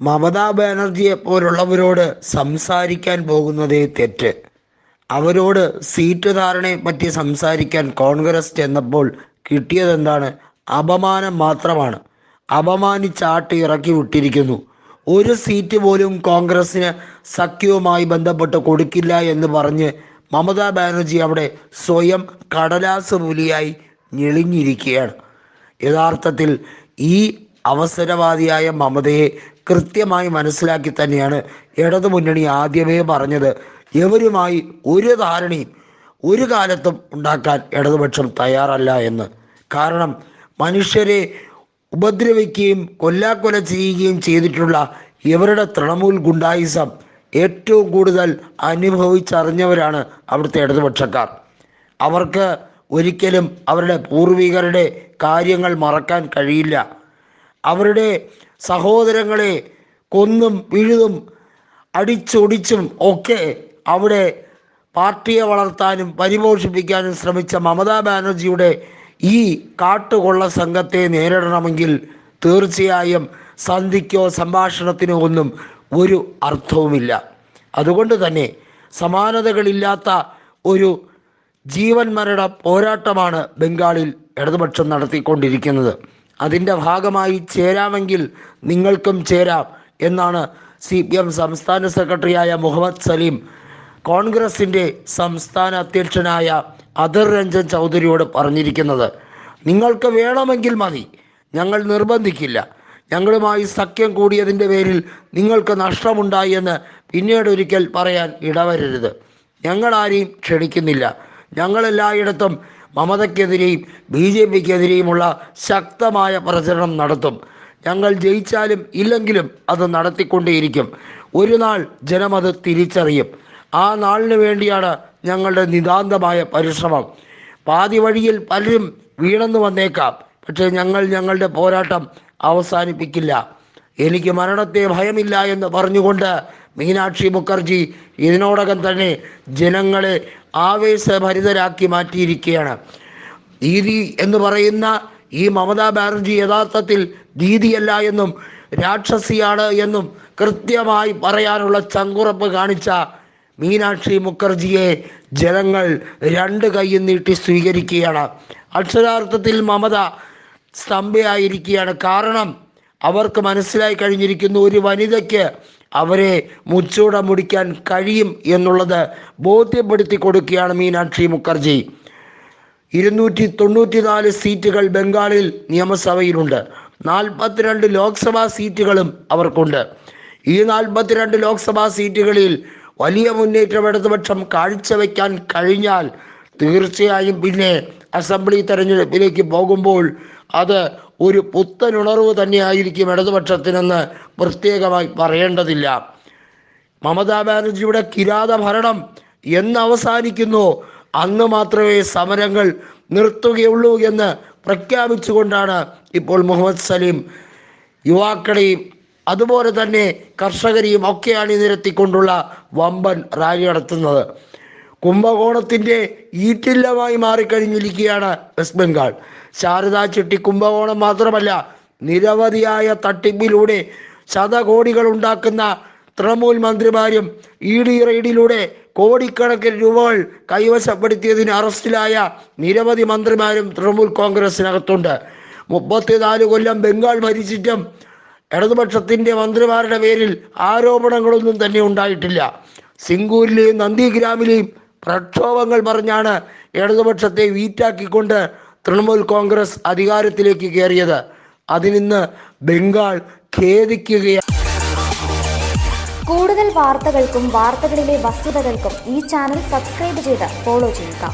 മമതാ ബാനർജിയെ പോലുള്ളവരോട് സംസാരിക്കാൻ പോകുന്നതേ തെറ്റ്. അവരോട് സീറ്റ് ധാരണയെ പറ്റി സംസാരിക്കാൻ കോൺഗ്രസ് ചെന്നപ്പോൾ കിട്ടിയതെന്താണ്? അപമാനം മാത്രമാണ്. അപമാനിച്ചാട്ടി ഇറക്കി വിട്ടിരിക്കുന്നു. ഒരു സീറ്റ് പോലും കോൺഗ്രസിന് സഖ്യവുമായി ബന്ധപ്പെട്ട് കൊടുക്കില്ല എന്ന് പറഞ്ഞ് മമതാ ബാനർജി അവിടെ സ്വയം കടലാസ് പുലിയായി ഞെളിഞ്ഞിരിക്കുകയാണ്. യഥാർത്ഥത്തിൽ ഈ അവസരവാദിയായ മമതയെ കൃത്യമായി മനസ്സിലാക്കി തന്നെയാണ് ഇടതുമുന്നണി ആദ്യമേ പറഞ്ഞത്. എവരുമായി ഒരു ധാരണയും ഒരു കാലത്തും ഉണ്ടാക്കാൻ ഇടതുപക്ഷം തയ്യാറല്ല എന്ന്. കാരണം മനുഷ്യരെ ഉപദ്രവിക്കുകയും കൊല്ലാക്കൊല ചെയ്യുകയും ചെയ്തിട്ടുള്ള ഇവരുടെ തൃണമൂൽ ഗുണ്ടായിസം ഏറ്റവും കൂടുതൽ അനുഭവിച്ചറിഞ്ഞവരാണ് അവിടുത്തെ ഇടതുപക്ഷക്കാർ. അവർക്ക് ഒരിക്കലും അവരുടെ പൂർവികരുടെ കാര്യങ്ങൾ മറക്കാൻ കഴിയില്ല. അവരുടെ സഹോദരങ്ങളെ കൊന്നും പിഴുതും അടിച്ചൊടിച്ചും ഒക്കെ അവിടെ പാർട്ടിയെ വളർത്താനും പരിപോഷിപ്പിക്കാനും ശ്രമിച്ച മമതാ ബാനർജിയുടെ ഈ കാട്ടുകൊള്ള സംഘത്തെ നേരിടണമെങ്കിൽ തീർച്ചയായും സന്ധിക്കോ സംഭാഷണത്തിനോ ഒന്നും ഒരു അർത്ഥവുമില്ല. അതുകൊണ്ട് തന്നെ സമാനതകളില്ലാത്ത ഒരു ജീവൻ മരണ പോരാട്ടമാണ് ബംഗാളിൽ ഇടതുപക്ഷം നടത്തിക്കൊണ്ടിരിക്കുന്നത്. അതിന്റെ ഭാഗമായി ചേരാമെങ്കിൽ നിങ്ങൾക്കും ചേരാം എന്നാണ് സി പി എം സംസ്ഥാന സെക്രട്ടറിയായ മുഹമ്മദ് സലീം കോൺഗ്രസിന്റെ സംസ്ഥാന അധ്യക്ഷനായ അധർ രഞ്ജൻ ചൗധരിയോട് പറഞ്ഞിരിക്കുന്നത്. നിങ്ങൾക്ക് വേണമെങ്കിൽ മതി. ഞങ്ങൾ നിർബന്ധിക്കില്ല. ഞങ്ങളുമായി സഖ്യം കൂടിയതിന്റെ പേരിൽ നിങ്ങൾക്ക് നഷ്ടമുണ്ടായി എന്ന് പിന്നീട് ഒരിക്കൽ പറയാൻ ഇടവരരുത്. ഞങ്ങളാരെയും ക്ഷണിക്കുന്നില്ല. ഞങ്ങളെല്ലായിടത്തും മമതയ്ക്കെതിരെയും ബി ജെ പിക്കെതിരെയുമുള്ള ശക്തമായ പ്രചരണം നടത്തും. ഞങ്ങൾ ജയിച്ചാലും ഇല്ലെങ്കിലും അത് നടത്തിക്കൊണ്ടേയിരിക്കും. ഒരു നാൾ ജനം അത് തിരിച്ചറിയും. ആ നാളിന് വേണ്ടിയാണ് ഞങ്ങളുടെ നിതാന്തമായ പരിശ്രമം. പാതി വഴിയിൽ പലരും വീണെന്ന് വന്നേക്കാം പക്ഷേ ഞങ്ങൾ ഞങ്ങളുടെ പോരാട്ടം അവസാനിപ്പിക്കില്ല. എനിക്ക് മരണത്തെ ഭയമില്ല എന്ന് പറഞ്ഞുകൊണ്ട് മീനാക്ഷി മുഖർജി ഇതിനോടകം തന്നെ ജനങ്ങളെ ആവേശഭരിതരാക്കി മാറ്റിയിരിക്കുകയാണ്. ദീദി എന്ന് പറയുന്ന ഈ മമതാ ബാനർജി യഥാർത്ഥത്തിൽ ദീദിയല്ല എന്നും രാക്ഷസിയാണ് എന്നും കൃത്യമായി പറയാനുള്ള ചങ്കുറപ്പ് കാണിച്ച മീനാക്ഷി മുഖർജിയെ ജനങ്ങൾ രണ്ട് കൈയും നീട്ടി സ്വീകരിക്കുകയാണ്. അക്ഷരാർത്ഥത്തിൽ മമത സ്തംഭയായിരിക്കുകയാണ്. കാരണം അവർക്ക് മനസ്സിലായി കഴിഞ്ഞിരിക്കുന്നു ഒരു വനിതയ്ക്ക് അവരെ മുച്ചൂട മുടിക്കാൻ കഴിയും എന്നുള്ളത് ബോധ്യപ്പെടുത്തി കൊടുക്കുകയാണ് മീനാക്ഷി മുഖർജി. ഇരുന്നൂറ്റി തൊണ്ണൂറ്റിനാല് സീറ്റുകൾ ബംഗാളിൽ നിയമസഭയിലുണ്ട്. നാൽപ്പത്തിരണ്ട് ലോക്സഭാ സീറ്റുകളും അവർക്കുണ്ട്. ഈ നാൽപ്പത്തിരണ്ട് ലോക്സഭാ സീറ്റുകളിൽ വലിയ മുന്നേറ്റം ഇടതുപക്ഷം കാഴ്ചവെക്കാൻ കഴിഞ്ഞാൽ തീർച്ചയായും പിന്നെ അസംബ്ലി തെരഞ്ഞെടുപ്പിലേക്ക് പോകുമ്പോൾ അത് ഒരു പുത്തനുണർവ് തന്നെയായിരിക്കും ഇടതുപക്ഷത്തിനെന്ന് പ്രത്യേകമായി പറയേണ്ടതില്ല. മമതാ ബാനർജിയുടെ കിരാത ഭരണം എന്ന് അവസാനിക്കുന്നു. അന്ന് മാത്രമേ സമരങ്ങൾ നിർത്തുകയുള്ളൂ എന്ന് പ്രഖ്യാപിച്ചുകൊണ്ടാണ് ഇപ്പോൾ മുഹമ്മദ് സലീം യുവാക്കളെയും അതുപോലെ തന്നെ കർഷകരെയും ഒക്കെ അണിനിരത്തിക്കൊണ്ടുള്ള വമ്പൻ റാലി നടത്തുന്നത്. കുംഭകോണത്തിന്റെ ഈറ്റില്ലമായി മാറിക്കഴിഞ്ഞിരിക്കുകയാണ് വെസ്റ്റ് ബംഗാൾ. ശാരദാ ചിട്ടി കുംഭകോണം മാത്രമല്ല നിരവധിയായ തട്ടിപ്പിലൂടെ ശതകോടികൾ ഉണ്ടാക്കുന്ന തൃണമൂൽ മന്ത്രിമാരും ഇ ഡി റെയ്ഡിലൂടെ കോടിക്കണക്കിന് രൂപകൾ കൈവശപ്പെടുത്തിയതിന് അറസ്റ്റിലായ നിരവധി മന്ത്രിമാരും തൃണമൂൽ കോൺഗ്രസിനകത്തുണ്ട്. മുപ്പത്തിനാല് കൊല്ലം ബംഗാൾ ഭരിച്ചിട്ടും ഇടതുപക്ഷത്തിന്റെ മന്ത്രിമാരുടെ പേരിൽ ആരോപണങ്ങളൊന്നും തന്നെ ഉണ്ടായിട്ടില്ല. സിംഗൂരിലെയും നന്ദിഗ്രാമിലെയും പ്രക്ഷോഭങ്ങൾ പറഞ്ഞാണ് ഇടതുപക്ഷത്തെ വീറ്റാക്കിക്കൊണ്ട് തൃണമൂൽ കോൺഗ്രസ് അധികാരത്തിലേക്ക് കയറിയത്. അതിനിന്ന് ബംഗാൾ ഖേദിക്കുകയാണ്. കൂടുതൽ വാർത്തകൾക്കും വാർത്തകളിലെ വസ്തുതകൾക്കും ഈ ചാനൽ സബ്സ്ക്രൈബ് ചെയ്ത് ഫോളോ ചെയ്യുക.